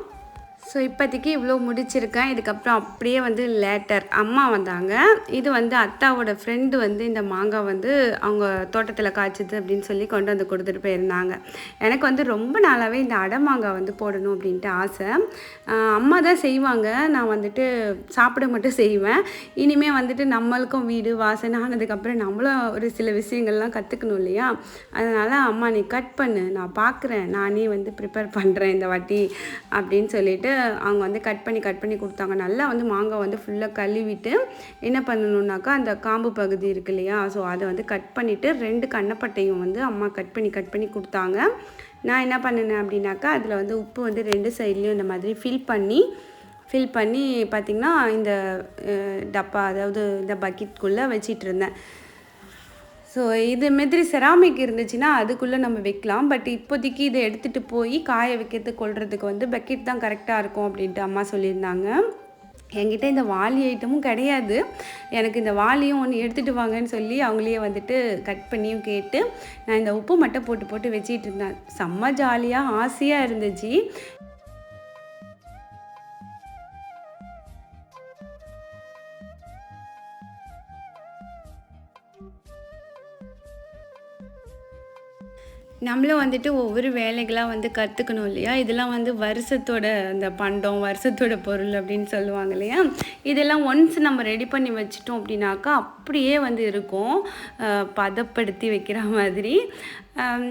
ஸோ இப்போதைக்கு இவ்வளோ முடிச்சிருக்கேன். இதுக்கப்புறம் அப்படியே வந்து லேட்டர் அம்மா வந்தாங்க. இது வந்து அத்தாவோட ஃப்ரெண்டு வந்து இந்த மாங்காய் வந்து அவங்க தோட்டத்தில் காய்ச்சது அப்படின்னு சொல்லி கொண்டு வந்து கொடுத்துட்டு போயிருந்தாங்க. எனக்கு வந்து ரொம்ப நாளாகவே இந்த அடை மாங்காய் வந்து போடணும் அப்படின்ட்டு ஆசை. அம்மா தான் செய்வாங்க. நான் வந்துட்டு சாப்பிட மட்டும் செய்வேன். இனிமேல் வந்துட்டு நம்மளுக்கும் வீடு வாசனை ஆனதுக்கப்புறம் நம்மளும் ஒரு சில விஷயங்கள்லாம் கற்றுக்கணும் இல்லையா? அதனால் அம்மா நீ கட் பண்ணு. நான் பார்க்குறேன் நானே வந்து ப்ரிப்பேர் பண்ணுறேன் இந்த வாட்டி. அப்படின்னு சொல்லிட்டு அவங்க வந்து கட் பண்ணி கட் பண்ணி கொடுத்தாங்க. நல்லா வந்து மாங்காய் வந்து ஃபுல்லாக கழுவிட்டு என்ன பண்ணணுன்னாக்கா அந்த காம்பு பகுதி இருக்கு இல்லையா? ஸோ அதை வந்து கட் பண்ணிவிட்டு ரெண்டு கண்ணப்பட்டையும் வந்து அம்மா கட் பண்ணி கட் பண்ணி கொடுத்தாங்க. நான் என்ன பண்ணினேன் அப்படின்னாக்கா அதில் வந்து உப்பு வந்து ரெண்டு சைட்லேயும் இந்த மாதிரி ஃபில் பண்ணி ஃபில் பண்ணி பார்த்திங்கன்னா இந்த டப்பா அதாவது இந்த பக்கெட்குள்ளே வச்சிட்டு இருந்தேன். ஸோ இது மாதிரி செராமிக் இருந்துச்சுன்னா அதுக்குள்ளே நம்ம வைக்கலாம். பட் இப்போதைக்கு இதை எடுத்துகிட்டு போய் காய வைக்கிறதுக்கு கொள்றதுக்கு வந்து பக்கெட் தான் கரெக்டாக இருக்கும் அப்படின்ட்டு அம்மா சொல்லியிருந்தாங்க. என்கிட்ட இந்த வாளி ஐட்டமும் கிடையாது. எனக்கு இந்த வாளியும் ஒன்று எடுத்துகிட்டு வாங்கன்னு சொல்லி அவங்களே வந்துட்டு கட் பண்ணியும் கேட்டு நான் இந்த உப்பு மட்டும் போட்டு போட்டு வச்சிட்டு இருந்தேன். செம்ம ஜாலியாக ஆசையாக இருந்துச்சு. நம்மளும் வந்துட்டு ஒவ்வொரு வேலைகளாக வந்து கற்றுக்கணும் இல்லையா? இதெல்லாம் வந்து வருஷத்தோட அந்த பண்டம் வருஷத்தோட பொருள் அப்படின்னு சொல்லுவாங்க இல்லையா? இதெல்லாம் ஒன்ஸ் நம்ம ரெடி பண்ணி வச்சிட்டோம் அப்படின்னாக்கா அப்படியே வந்து இருக்கும். பதப்படுத்தி வைக்கிற மாதிரி.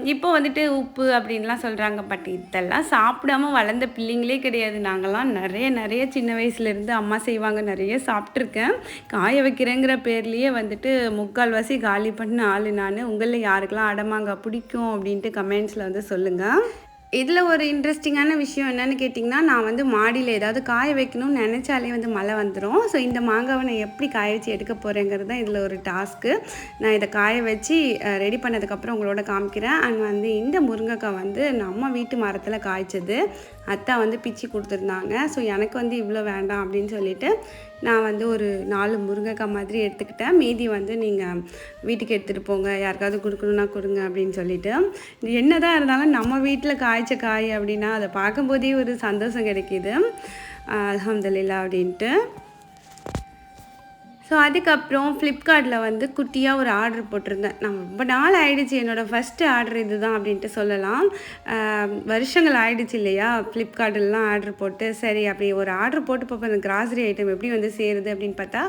இப்போ வந்துட்டு உப்பு அப்படின்லாம் சொல்கிறாங்க பட் இதெல்லாம் சாப்பிடாம வளர்ந்த பிள்ளைங்களே கிடையாது. நாங்கள்லாம் நிறைய நிறைய சின்ன வயசுலேருந்து அம்மா செய்வாங்க நிறைய சாப்பிட்ருக்கேன் காய வைக்கிறேங்கிற பேர்லேயே வந்துட்டு முக்கால்வாசி காலி பண்ண ஆள் நான். உங்களில் யாருக்கெல்லாம் அடமாங்க பிடிக்கும் அப்படின்ட்டு கமெண்ட்ஸில் வந்து சொல்லுங்கள் இதில் ஒரு இன்ட்ரெஸ்டிங்கான விஷயம் என்னென்னு கேட்டிங்கன்னா நான் வந்து மாடியில் ஏதாவது காய வைக்கணும்னு நினச்சாலே வந்து மழை வந்துடும் ஸோ இந்த மாங்காவை நான் எப்படி காய வச்சு எடுக்க போகிறேங்கிறது தான் இதில் ஒரு டாஸ்க்கு நான் இதை காய வச்சு ரெடி பண்ணதுக்கப்புறம் உங்களோட காமிக்கிறேன். அண்ட் வந்து இந்த முருங்கைக்காய் வந்து நம்ம வீட்டு மரத்தில் காய்ச்சது. அத்தா வந்து பிச்சு கொடுத்துருந்தாங்க. ஸோ எனக்கு வந்து இவ்வளோ வேண்டாம் அப்படின்னு சொல்லிட்டு நான் வந்து ஒரு நாலு முருங்கைக்காய் மாதிரி எடுத்துக்கிட்டேன். மீதி வந்து நீங்கள் வீட்டுக்கு எடுத்துகிட்டு போங்க. யாருக்காவது கொடுக்கணுன்னா கொடுங்க அப்படின்னு சொல்லிட்டு. என்ன தான் இருந்தாலும் நம்ம வீட்டில் காய்ச்ச காய் அப்படின்னா அதை பார்க்கும்போதே ஒரு சந்தோஷம் கிடைக்கிது. அலமதுல்லா அப்படின்ட்டு. ஸோ அதுக்கப்புறம் ஃப்ளிப்கார்ட்டில் வந்து குட்டியாக ஒரு ஆர்டர் போட்டிருந்தேன். நான் ரொம்ப நாள் ஆகிடுச்சு என்னோடய ஃபஸ்ட்டு ஆர்டர் இதுதான் அப்படின்ட்டு சொல்லலாம். வருஷங்கள் ஆகிடுச்சு இல்லையா? ஃப்ளிப்கார்ட்டிலலாம் ஆர்டர் போட்டு சரி அப்படி ஒரு ஆர்டர் போட்டு பார்ப்போம் அந்த கிராசரி ஐட்டம் எப்படி வந்து சேருது அப்படின்னு பார்த்தா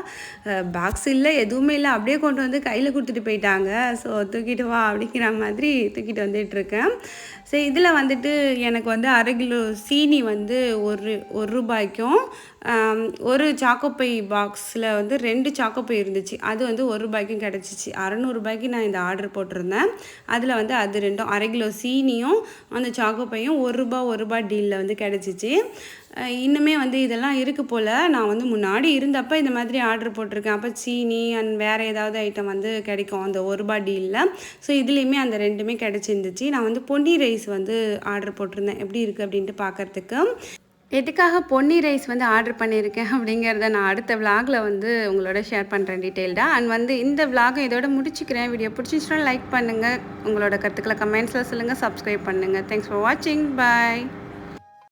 பாக்ஸ் இல்லை எதுவுமே இல்லை. அப்படியே கொண்டு வந்து கையில் கொடுத்துட்டு போயிட்டாங்க. ஸோ தூக்கிட்டு வா அப்படிங்கிற மாதிரி தூக்கிட்டு வந்துட்டு இருக்கேன். ஸோ இதில் வந்துட்டு எனக்கு வந்து அரை கிலோ சீனி வந்து ஒரு ஒரு ரூபாய்க்கும் ஒரு சாக்கோப்பை பாக்ஸில் வந்து ரெண்டு சாக்கோப்பை இருந்துச்சு. அது வந்து ஒரு ரூபாய்க்கும் கிடச்சிச்சு. அறநூறுபாய்க்கு நான் இந்த ஆர்டர் போட்டிருந்தேன். அதில் வந்து அது ரெண்டும் அரை கிலோ சீனியும் அந்த சாக்கோப்பையும் ஒரு ரூபா ஒரு ரூபா டீலில் வந்து கிடச்சிச்சு. இன்னுமே வந்து இதெல்லாம் இருக்குது போல். நான் வந்து முன்னாடி இருந்தப்போ இந்த மாதிரி ஆர்டர் போட்டிருக்கேன். அப்போ சீனி அண்ட் வேறு ஏதாவது ஐட்டம் வந்து கிடைக்கும். அந்த ஒரு ரூபா டீலில் ஸோ இதுலேயுமே அந்த ரெண்டுமே கிடச்சிருந்துச்சு. நான் வந்து பொன்னி ரைஸ் வந்து ஆர்டர் போட்டிருந்தேன். எப்படி இருக்குது அப்படின்ட்டு பார்க்குறதுக்கு எதுக்காக பொன்னி ரைஸ் வந்து ஆர்டர் பண்ணியிருக்கேன் அப்படிங்கிறத நான் அடுத்த விலாகில் வந்து உங்களோட ஷேர் பண்ணுறேன் டீட்டெயில்டாக அண்ட் வந்து இந்த விலாகை இதோட முடிச்சுக்கிறேன். வீடியோ பிடிச்சிச்சுன்னா லைக் பண்ணுங்கள் உங்களோட கருத்துக்களை கமெண்ட்ஸில் சொல்லுங்கள் சப்ஸ்கிரைப் பண்ணுங்கள் தேங்க்ஸ் ஃபார் வாட்சிங் பாய்